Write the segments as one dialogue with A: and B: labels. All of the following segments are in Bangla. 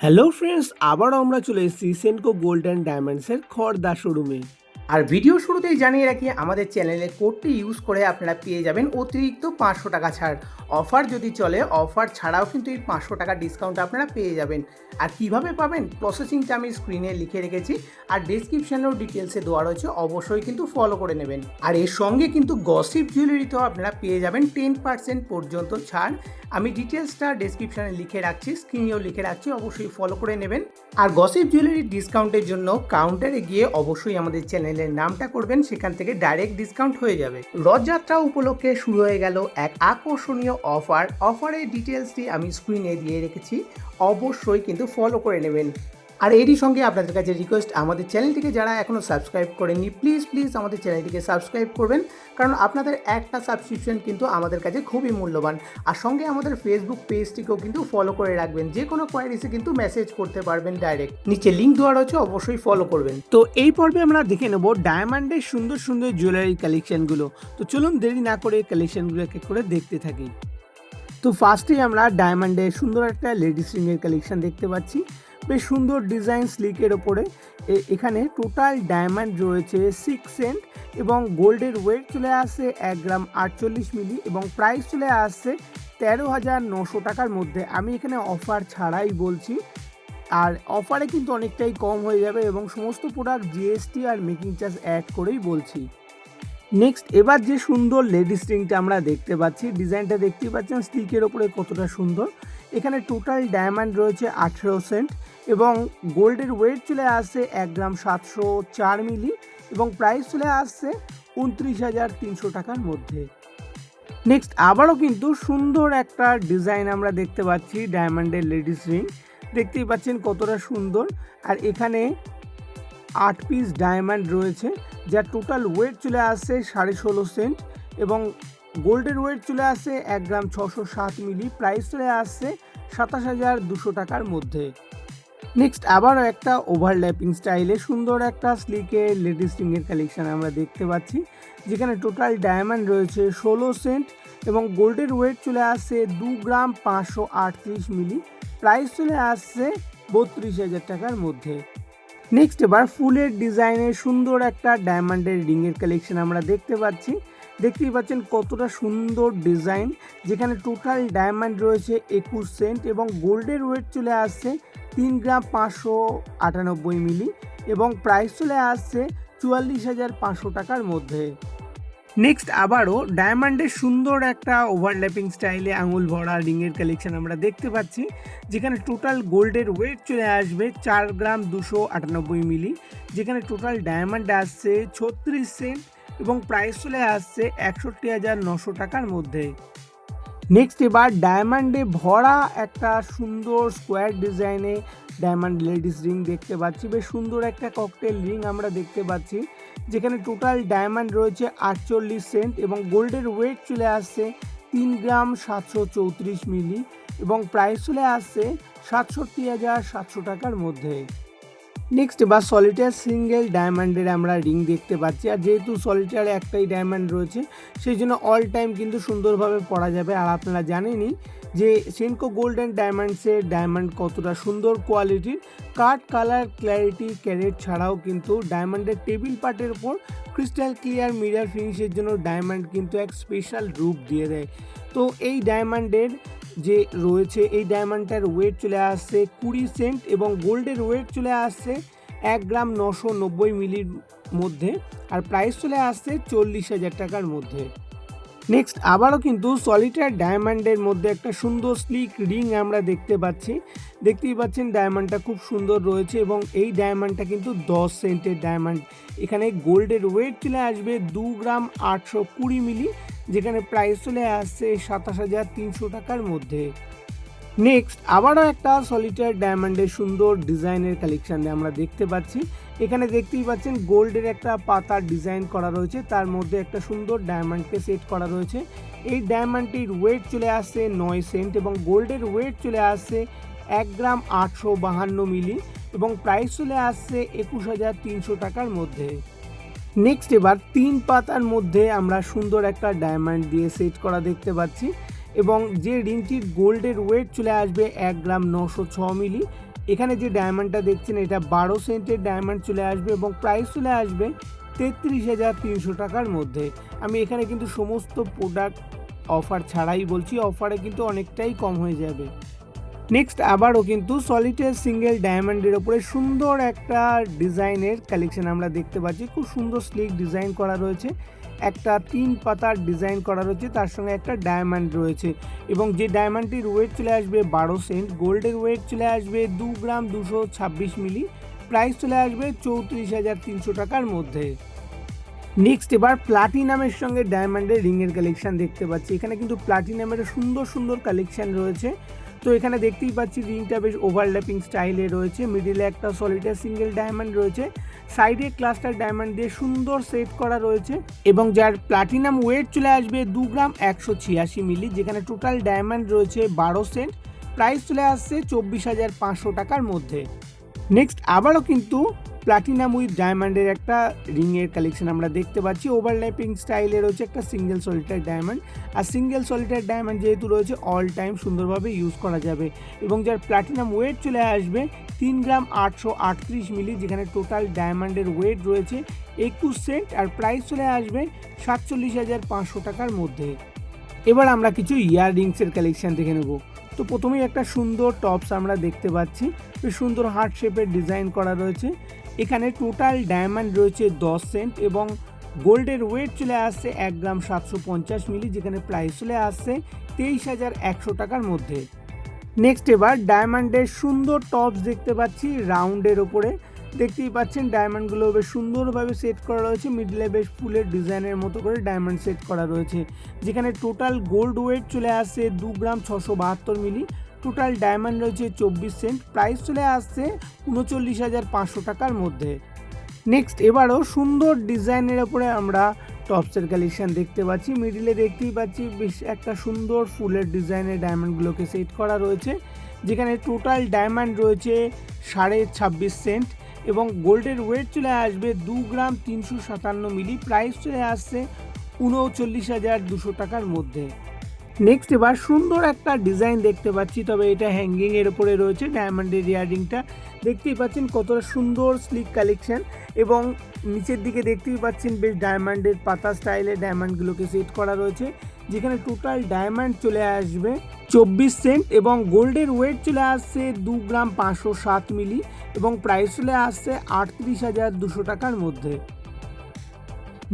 A: হ্যালো ফ্রেন্ডস আবারও আমরা চলে এসেছি সেনকো গোল্ড অ্যান্ড ডায়মন্ডসের খড়দা শোরুমে
B: আর ভিডিও শুরুতেই জানিয়ে রাখি, আমাদের চ্যানেলে কোডটি ইউজ করে আপনারা পেয়ে যাবেন অতিরিক্ত পাঁচশো টাকা ছাড়। অফার যদি চলে অফার ছাড়াও কিন্তু এই পাঁচশো টাকা ডিসকাউন্ট আপনারা পেয়ে যাবেন। আর কীভাবে পাবেন? প্রসেসিংটা আমি স্ক্রিনে লিখে রেখেছি। আর ডিসক্রিপশানেও ডিটেলসে দেওয়া রয়েছে, অবশ্যই কিন্তু ফলো করে নেবেন। আর এর সঙ্গে কিন্তু গসিপ জুয়েলারিতেও আপনারা পেয়ে যাবেন টেন পার্সেন্ট পর্যন্ত ছাড়। আমি ডিটেলসটা ডিসক্রিপশানে লিখে রাখছি স্ক্রিনেও লিখে রাখছি, অবশ্যই ফলো করে নেবেন। আর গসিপ জুয়েলারি ডিসকাউন্টের জন্য কাউন্টারে গিয়ে অবশ্যই আমাদের চ্যানেলের নামটা করবেন, সেখান থেকে ডাইরেক্ট ডিসকাউন্ট হয়ে যাবে। রথযাত্রা উপলক্ষে শুরু হয়ে গেল এক আকর্ষণীয় অফার অফারের ডিটেলসটি আমি স্ক্রিনে দিয়ে রেখেছি। অবশ্যই কিন্তু ফলো করে নেবেন। আর এরই সঙ্গে আপনাদের কাছে রিকোয়েস্ট আমাদের চ্যানেলটিকে যারা এখনও সাবস্ক্রাইব করেননি প্লিজ প্লিজ আমাদের চ্যানেলটিকে সাবস্ক্রাইব করবেন। কারণ আপনাদের একটা সাবস্ক্রিপশন কিন্তু আমাদের কাছে খুবই মূল্যবান। আর সঙ্গে আমাদের ফেসবুক পেজটিকেও কিন্তু ফলো করে রাখবেন। যে কোনো কোয়ারিসে কিন্তু মেসেজ করতে পারবেন ডাইরেক্ট নিচে লিঙ্ক দেওয়া রয়েছে অবশ্যই ফলো করবেন।
A: তো এই পর্বে আমরা দেখে নেব ডায়মন্ডের সুন্দর সুন্দর জুয়েলারি কালেকশনগুলো তো চলুন দেরি না করে কালেকশনগুলো এক এক করে দেখতে থাকি। তো ফার্স্টেই আমরা ডায়মন্ডের সুন্দর একটা লেডিস রিংয়ের কালেকশন দেখতে পাচ্ছি। বেশ সুন্দর ডিজাইন স্লিকের ওপরে। এখানে টোটাল ডায়মন্ড রয়েছে সিক্স সেন্ট এবং গোল্ডের ওয়েট চলে আসছে এক গ্রাম আটচল্লিশ মিলি এবং প্রাইস চলে আসছে তেরো হাজার নশো টাকার মধ্যে। আমি এখানে অফার ছাড়াই বলছি। আর অফারে কিন্তু অনেকটাই কম হয়ে যাবে এবং সমস্ত প্রোডাক্ট জিএসটি আর মেকিং চার্জ অ্যাড করেই বলছি। নেক্সট এবার যে সুন্দর লেডিস রিংটা আমরা দেখতে পাচ্ছি ডিজাইনটা দেখতেই পাচ্ছেন স্টিকের ওপরে কতটা সুন্দর। এখানে টোটাল ডায়মন্ড রয়েছে আঠেরো সেন্ট এবং গোল্ডের ওয়েট চলে আসছে এক গ্রাম সাতশো চার মিলি এবং প্রাইস চলে আসছে উনত্রিশ হাজার তিনশো টাকার মধ্যে। নেক্সট আবারও কিন্তু সুন্দর একটা ডিজাইন আমরা দেখতে পাচ্ছি ডায়মন্ডের লেডিস রিং দেখতেই পাচ্ছেন কতটা সুন্দর। আর এখানে আট পিস ডায়মন্ড রয়েছে, যার টোটাল ওয়েট চলে আসছে সাড়ে ষোলো সেন্ট এবং গোল্ডের ওয়েট চলে আসে এক গ্রাম ছশো সাত মিলি প্রাইস চলে আসছে সাতাশ হাজার দুশো টাকার মধ্যে। নেক্সট আবারও একটা ওভারল্যাপিং স্টাইলে সুন্দর একটা স্লিকের লেডিস রিংয়ের কালেকশন আমরা দেখতে পাচ্ছি, যেখানে টোটাল ডায়মন্ড রয়েছে ষোলো সেন্ট এবং গোল্ডের ওয়েট চলে আসছে দু গ্রাম পাঁচশো আটত্রিশ মিলি প্রাইস চলে আসছে বত্রিশ হাজার টাকার মধ্যে। নেক্সট এবার ফুলের ডিজাইনের সুন্দর একটা ডায়মন্ডের রিংয়ের কালেকশন আমরা দেখতে পাচ্ছি দেখতেই পাচ্ছেন কতটা সুন্দর ডিজাইন। যেখানে টোটাল ডায়মন্ড রয়েছে একুশ সেন্ট এবং গোল্ডের ওয়েট চলে আসছে তিন গ্রাম পাঁচশো আটানব্বই মিলি এবং প্রাইস চলে আসছে চুয়াল্লিশ হাজার পাঁচশো টাকার মধ্যে। নেক্সট আবারও ডায়মন্ডের সুন্দর একটা ওভারল্যাপিং স্টাইলে আঙুল ভরা রিংয়ের কালেকশন আমরা দেখতে পাচ্ছি, যেখানে টোটাল গোল্ডের ওয়েট চলে আসবে চার গ্রাম দুশো আটানব্বই মিলি, যেখানে টোটাল ডায়মন্ড আসছে ছত্রিশ সেন্ট এবং প্রাইস চলে আসছে একষট্টি হাজার নশো টাকার মধ্যে। নেক্সট এবার ডায়মন্ডে ভরা একটা সুন্দর স্কোয়ার ডিজাইনে ডায়মন্ড লেডিস রিং দেখতে পাচ্ছি। বেশ সুন্দর একটা ককটেল রিং আমরা দেখতে পাচ্ছি। যেখানে টোটাল ডায়মন্ড রয়েছে আটচল্লিশ সেন্ট এবং গোল্ডের ওয়েট চলে আসছে তিন গ্রাম সাতশো চৌত্রিশ মিলি এবং প্রাইস চলে আসছে সাতষট্টি হাজার সাতশো টাকার মধ্যে। নেক্সট বা সলিটার সিঙ্গেল ডায়মন্ডের আমরা রিং দেখতে পাচ্ছি। আর যেহেতু সলিটার একটাই ডায়মন্ড রয়েছে, সেই জন্য অল টাইম কিন্তু সুন্দরভাবে পরা যাবে। আর আপনারা জানেনই যে সেনকো গোল্ডেন ডায়মন্ডসের ডায়মন্ড কতটা সুন্দর কোয়ালিটির কাট কালার ক্ল্যারিটি ক্যারেট ছাড়াও কিন্তু ডায়মন্ডের টেবিল পার্টের ওপর ক্রিস্টাল ক্লিয়ার মিরার ফিনিশের জন্য ডায়মন্ড কিন্তু এক স্পেশাল রূপ দিয়ে দেয়। তো এই ডায়মন্ডের যে রয়েছে, এই ডায়মন্ডটার ওয়েট চলে আসছে কুড়ি সেন্ট এবং গোল্ডের ওয়েট চলে আসছে এক গ্রাম নশো নব্বই মিলির মধ্যে আর প্রাইস চলে আসছে চল্লিশ হাজার টাকার মধ্যে। নেক্সট আবারও কিন্তু সলিটার ডায়মন্ডের মধ্যে একটা সুন্দর স্লিক রিং আমরা দেখতে পাচ্ছি। দেখতেই পাচ্ছেন ডায়মন্ডটা খুব সুন্দর রয়েছে এবং এই ডায়মন্ডটা কিন্তু দশ সেন্টের ডায়মন্ড এখানে গোল্ডের ওয়েট চলে আসবে দু গ্রাম আটশো কুড়ি মিলি যেখানে প্রাইস চলে আসছে সাতাশ হাজার তিনশো টাকার মধ্যে। নেক্সট আবারও একটা সলিটার ডায়মন্ডের সুন্দর ডিজাইনের কালেকশান আমরা দেখতে পাচ্ছি। এখানে দেখতেই পাচ্ছেন গোল্ডের একটা পাতার ডিজাইন করা রয়েছে, তার মধ্যে একটা সুন্দর ডায়মন্ডকে সেট করা রয়েছে। এই ডায়মন্ডটির ওয়েট চলে আসছে নয় সেন্ট এবং গোল্ডের ওয়েট চলে আসছে এক গ্রাম আটশো বাহান্ন মিলি এবং প্রাইস চলে আসছে একুশ হাজার তিনশো টাকার মধ্যে। নেক্সট এবার তিন পাতার মধ্যে আমরা সুন্দর একটা ডায়মন্ড দিয়ে সেট করা দেখতে পাচ্ছি এবং যে রিংটির গোল্ডের ওয়েট চলে আসবে এক গ্রাম নশো ছ মিলি। এখানে যে ডায়মন্ডটা দেখছেন, এটা বারো সেন্টের ডায়মন্ড চলে আসবে এবং প্রাইস চলে আসবে তেত্রিশ হাজার তিনশো টাকার মধ্যে। আমি এখানে কিন্তু সমস্ত প্রোডাক্ট অফার ছাড়াই বলছি অফারে কিন্তু অনেকটাই কম হয়ে যাবে। নেক্সট আবারও কিন্তু সলিটার সিঙ্গেল ডায়মন্ডের ওপরে সুন্দর একটা ডিজাইনের কালেকশন আমরা দেখতে পাচ্ছি। খুব সুন্দর স্লিক ডিজাইন করা রয়েছে। একটা তিন পাতার ডিজাইন করা রয়েছে, তার সঙ্গে একটা ডায়মন্ড রয়েছে। এবং যে ডায়মন্ডটির ওয়েট চলে আসবে বারো সেন্ট গোল্ডের ওয়েট চলে আসবে দু গ্রাম দুশো ছাব্বিশ মিলি প্রাইস চলে আসবে চৌত্রিশ হাজার তিনশো টাকার মধ্যে। নেক্সট এবার প্লাটিনামের সঙ্গে ডায়মন্ডের রিংয়ের কালেকশন দেখতে পাচ্ছি। এখানে কিন্তু প্লাটিনামের সুন্দর সুন্দর কালেকশন রয়েছে। তো এখানে দেখতেই পাচ্ছি রিংটা বেশ ওভারল্যাপিং স্টাইলে রয়েছে। মিডিলে একটা সলিটার সিঙ্গেল ডায়মন্ড রয়েছে। সাইডে ক্লাস্টার ডায়মন্ড দিয়ে সুন্দর সেট করা রয়েছে এবং যার প্লাটিনাম ওয়েট চলে আসবে দু গ্রাম একশো ছিয়াশি মিলি যেখানে টোটাল ডায়মন্ড রয়েছে বারো সেন্ট প্রাইস চলে আসছে চব্বিশ হাজার পাঁচশো টাকার মধ্যে। নেক্সট আবারও কিন্তু প্লাটিনাম উইথ ডায়মন্ডের একটা রিংয়ের কালেকশন আমরা দেখতে পাচ্ছি। ওভারল্যাপিং স্টাইলে রয়েছে একটা সিঙ্গেল সলিটার ডায়মন্ড আর সিঙ্গেল সলিটার ডায়মন্ড যেহেতু রয়েছে অল টাইম সুন্দরভাবে ইউজ করা যাবে। এবং যার প্লাটিনাম ওয়েট চলে আসবে, তিন গ্রাম আটশো আটত্রিশ মিলি যেখানে টোটাল ডায়মন্ডের ওয়েট রয়েছে একুশ সেন্ট আর প্রাইস চলে আসবে সাতচল্লিশ হাজার পাঁচশো টাকার মধ্যে। এবার আমরা কিছু ইয়ার রিংসের কালেকশন দেখে নেব। তো প্রথমেই একটা সুন্দর টপস আমরা দেখতে পাচ্ছি। বেশ সুন্দর হার্ট শেপের ডিজাইন করা রয়েছে। এখানে টোটাল ডায়মন্ড রয়েছে দশ সেন্ট এবং গোল্ডের ওয়েট চলে আসছে এক গ্রাম সাতশো পঞ্চাশ মিলি যেখানে প্রাইস চলে আসছে তেইশ হাজার একশো টাকার মধ্যে। নেক্সট এবার ডায়মন্ডের সুন্দর টপস দেখতে পাচ্ছি রাউন্ডের ওপরে। দেখতেই পাচ্ছেন ডায়মন্ডগুলো বেশ সুন্দরভাবে সেট করা রয়েছে। মিডলে বেশ ফুলের ডিজাইনের মতো করে ডায়মন্ড সেট করা রয়েছে। যেখানে টোটাল গোল্ড ওয়েট চলে আসছে দু গ্রাম ছশো বাহাত্তর মিলি টোটাল ডায়মন্ড রয়েছে চব্বিশ সেন্ট। প্রাইস চলে আসছে উনচল্লিশ হাজার পাঁচশো টাকার মধ্যে। নেক্সট, এবারও সুন্দর ডিজাইনের ওপরে আমরা টপসের কালেকশন দেখতে পাচ্ছি। মিডিলে দেখতেই পাচ্ছি বেশ একটা সুন্দর ফুলের ডিজাইনের ডায়মন্ডগুলোকে সেট করা রয়েছে, যেখানে টোটাল ডায়মন্ড রয়েছে সাড়ে ছাব্বিশ সেন্ট এবং গোল্ডের ওয়েট চলে আসবে দু গ্রাম তিনশো সাতান্ন মিলি। প্রাইস চলে আসছে উনচল্লিশ হাজার দুশো টাকার মধ্যে। নেক্সট এবার সুন্দর একটা ডিজাইন দেখতে পাচ্ছি, তবে এটা হ্যাঙ্গিং এর উপরে রয়েছে ডায়মন্ডের ইয়ারিংটা দেখতেই পাচ্ছেন কতটা সুন্দর স্লিক কালেকশন এবং নিচের দিকে দেখতেই পাচ্ছেন বেশ ডায়মন্ডের পাতা স্টাইলে ডায়মন্ডগুলোকে সেট করা রয়েছে, যেখানে টোটাল ডায়মন্ড চলে আসবে চব্বিশ সেন্ট এবং গোল্ডের ওয়েট চলে আসছে দু গ্রাম পাঁচশো সাত মিলি এবং প্রাইস চলে আসছে আটত্রিশ হাজার দুশো টাকার মধ্যে।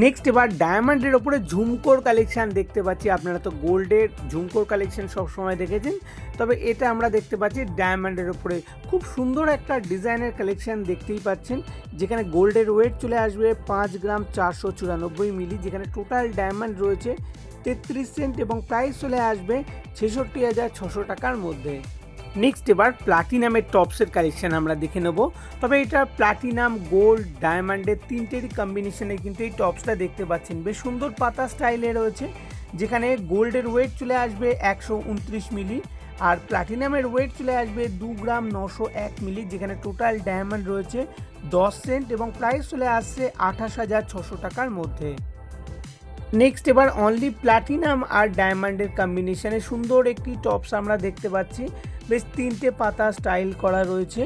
A: নেক্সট এবার ডায়মন্ডের ওপরে ঝুমকোর কালেকশন দেখতে পাচ্ছি। আপনারা তো গোল্ডের ঝুমকোর কালেকশন সবসময় দেখেছেন। তবে এটা আমরা দেখতে পাচ্ছি ডায়মন্ডের ওপরে। খুব সুন্দর একটা ডিজাইনের কালেকশন দেখতেই পাচ্ছেন। যেখানে গোল্ডের ওয়েট চলে আসবে পাঁচ গ্রাম চারশো চুরানব্বই মিলি, যেখানে টোটাল ডায়মন্ড রয়েছে তেত্রিশ সেন্ট এবং প্রাইস চলে আসবে ছেষট্টি হাজার ছশো টাকার মধ্যে। নেক্সট এবার প্লাটিনামের টপসের কালেকশন আমরা দেখে নেব। তবে এটা প্লাটিনাম গোল্ড ডায়মন্ডের তিনটেরই কম্বিনেশনে কিন্তু এই টপসটা দেখতে পাচ্ছেন। বেশ সুন্দর পাতা স্টাইলে রয়েছে, যেখানে গোল্ডের ওয়েট চলে আসবে একশো উনত্রিশ মিলি আর প্লাটিনামের ওয়েট চলে আসবে দু গ্রাম নশো এক মিলি যেখানে টোটাল ডায়মন্ড রয়েছে দশ সেন্ট এবং প্রাইস চলে আসছে আঠাশ হাজার ছশো টাকার মধ্যে। নেক্সট এবার অনলি প্লাটিনাম আর ডায়মন্ডের কম্বিনেশনে সুন্দর একটি টপস আমরা দেখতে পাচ্ছি। বেশ তিনটে পাতা স্টাইল করা রয়েছে।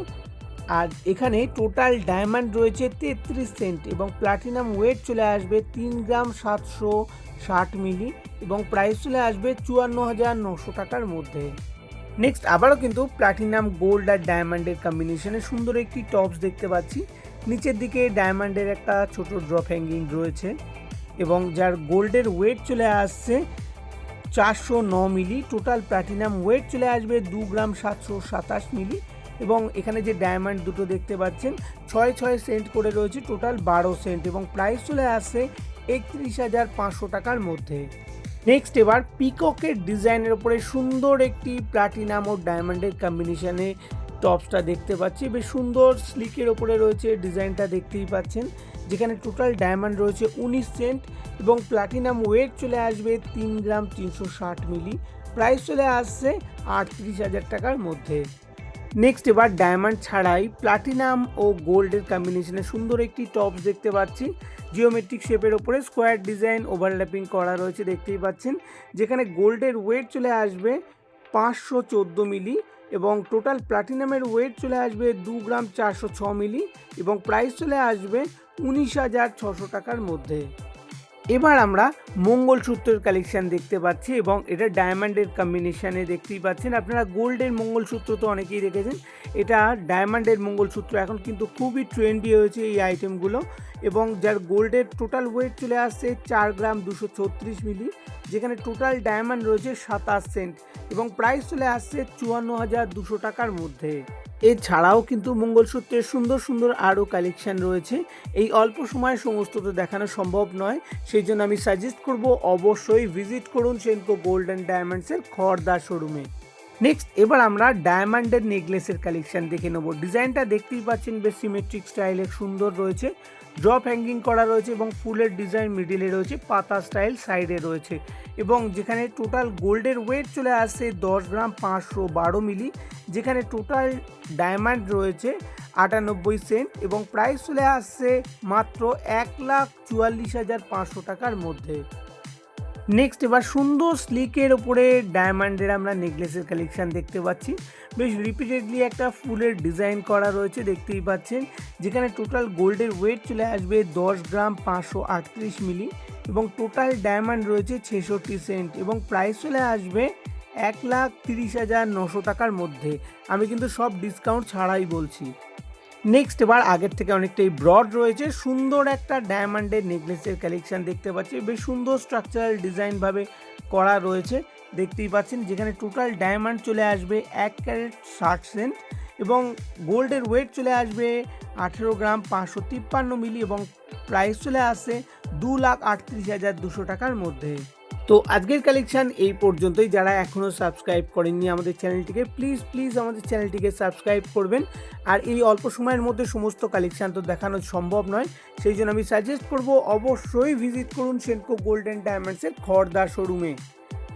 A: আর এখানে টোটাল ডায়মন্ড রয়েছে তেত্রিশ সেন্ট এবং প্লাটিনাম ওয়েট চলে আসবে তিন গ্রাম সাতশো ষাট মিলি এবং প্রাইস চলে আসবে চুয়ান্ন হাজার নশো টাকার মধ্যে। নেক্সট আবারও কিন্তু প্লাটিনাম গোল্ড আর ডায়মন্ডের কম্বিনেশনে সুন্দর একটি টপস দেখতে পাচ্ছি। নিচের দিকে ডায়মন্ডের একটা ছোট ড্রপ হ্যাঙ্গিং রয়েছে এবং যার গোল্ডের ওয়েট চলে আসছে চারশো ন মিলি টোটাল প্লাটিনাম ওয়েট চলে আসবে দু গ্রাম সাতশো সাতাশ মিলি এবং এখানে যে ডায়মন্ড দুটো দেখতে পাচ্ছেন, ছয় ছয় সেন্ট করে রয়েছে টোটাল বারো সেন্ট এবং প্রাইস চলে আসছে একত্রিশ হাজার পাঁচশো টাকার মধ্যে। নেক্সট এবার পিককের ডিজাইনের ওপরে সুন্দর একটি প্লাটিনাম ও ডায়মন্ডের কম্বিনেশনে টপসটা দেখতে পাচ্ছি। বেশ সুন্দর স্লিকের ওপরে রয়েছে, ডিজাইনটা দেখতেই পাচ্ছেন। যেখানে টোটাল ডায়মন্ড রয়েছে উনিশ সেন্ট এবং প্লাটিনাম ওয়েট চলে আসবে তিন গ্রাম তিনশো ষাট মিলি। প্রাইস চলে আসছে আটত্রিশ হাজার টাকার মধ্যে। নেক্সট এবার ডায়মন্ড ছাড়াই প্লাটিনাম ও গোল্ডের কম্বিনেশনে সুন্দর একটি টপস দেখতে পাচ্ছি। জিওমেট্রিক শেপের ওপরে স্কোয়ার ডিজাইন ওভারল্যাপিং করা রয়েছে, দেখতেই পাচ্ছেন। যেখানে গোল্ডের ওয়েট চলে আসবে পাঁচশো চোদ্দ মিলি। এবং টোটাল প্লাটিনামের ওয়েট চলে আসবে দু গ্রাম চারশো ছ মিলি এবং প্রাইস চলে আসবে উনিশ হাজার ছশো টাকার মধ্যে। এবার আমরা মঙ্গলসূত্রের কালেকশন দেখতে পাচ্ছি এবং এটা ডায়মন্ডের কম্বিনেশানে দেখতেই পাচ্ছেন। আপনারা গোল্ডের মঙ্গলসূত্র তো অনেকেই দেখেছেন। এটা ডায়মন্ডের মঙ্গলসূত্র এখন কিন্তু খুবই ট্রেন্ডি হয়েছে এই আইটেমগুলো এবং যার গোল্ডের টোটাল ওয়েট চলে আসছে চার গ্রাম দুশো ছত্রিশ মিলি, যেখানে টোটাল ডায়মন্ড রয়েছে সাতাশ সেন্ট এবং প্রাইস চলে আসছে চুয়ান্ন হাজার দুশো টাকার মধ্যে। এছাড়াও কিন্তু মঙ্গলসূত্রের সুন্দর সুন্দর আরও কালেকশান রয়েছে। এই অল্প সময়ে সমস্ত তো দেখানো সম্ভব নয়, সেই জন্য আমি সাজেস্ট করব অবশ্যই ভিজিট করুন সেনকো গোল্ড অ্যান্ড ডায়মন্ডসের খড়দা শোরুমে নেক্সট এবার আমরা ডায়মন্ডের নেকলেসের কালেকশন দেখে নেব। ডিজাইনটা দেখতেই পাচ্ছেন, বেশ সিমেট্রিক স্টাইলে সুন্দর রয়েছে। ড্রপ হ্যাঙ্গিং করা রয়েছে এবং ফুলের ডিজাইন মিডিলে রয়েছে, পাতা স্টাইল সাইডে রয়েছে। এবং যেখানে টোটাল গোল্ডের ওয়েট চলে আসছে দশ গ্রাম পাঁচশো বারো মিলি, যেখানে টোটাল ডায়মন্ড রয়েছে আটানব্বই সেন্ট এবং প্রাইস চলে আসছে মাত্র এক লাখ চুয়াল্লিশ হাজার পাঁচশো টাকার মধ্যে। নেক্সট এবার সুন্দর স্লিকের ওপরে ডায়মন্ডের আমরা নেকলেসের কালেকশন দেখতে পাচ্ছি। বেশ রিপিটেডলি একটা ফুলের ডিজাইন করা রয়েছে, দেখতেই পাচ্ছেন। যেখানে টোটাল গোল্ডের ওয়েট চলে আসবে দশ গ্রাম পাঁচশো আটত্রিশ মিলি এবং টোটাল ডায়মন্ড রয়েছে ছেষট্টি সেন্ট এবং প্রাইস চলে আসবে এক লাখ তিরিশ হাজার নশো টাকার মধ্যে। আমি কিন্তু সব ডিসকাউন্ট ছাড়াই বলছি। নেক্সট এবার আগের থেকে অনেকটাই ব্রড রয়েছে। সুন্দর একটা ডায়মন্ডের নেকলেসের কালেকশন দেখতে পাচ্ছি। বেশ সুন্দর স্ট্রাকচারাল ডিজাইনভাবে করা রয়েছে। দেখতেই পাচ্ছেন, যেখানে টোটাল ডায়মন্ড চলে আসবে এক ক্যারেট ষাট সেন্ট এবং গোল্ডের ওয়েট চলে আসবে আঠেরো গ্রাম পাঁচশো তিপ্পান্ন মিলি এবং প্রাইস চলে আসছে দু লাখ আটত্রিশ হাজার দুশো টাকার মধ্যে। তো আজকের কালেকশান এই পর্যন্তই। যারা এখনও সাবস্ক্রাইব করেননি আমাদের চ্যানেলটিকে প্লিজ প্লিজ আমাদের চ্যানেলটিকে সাবস্ক্রাইব করবেন। আর এই অল্প সময়ের মধ্যে সমস্ত কালেকশান তো দেখানো সম্ভব নয়, সেই জন্য আমি সাজেস্ট করব অবশ্যই ভিজিট করুন সেনকো গোল্ডেন ডায়মন্ডসের খড়দা শোরুমে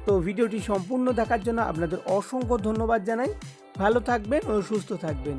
A: তো ভিডিওটি সম্পূর্ণ দেখার জন্য আপনাদের অসংখ্য ধন্যবাদ জানাই। ভালো থাকবেন ও সুস্থ থাকবেন।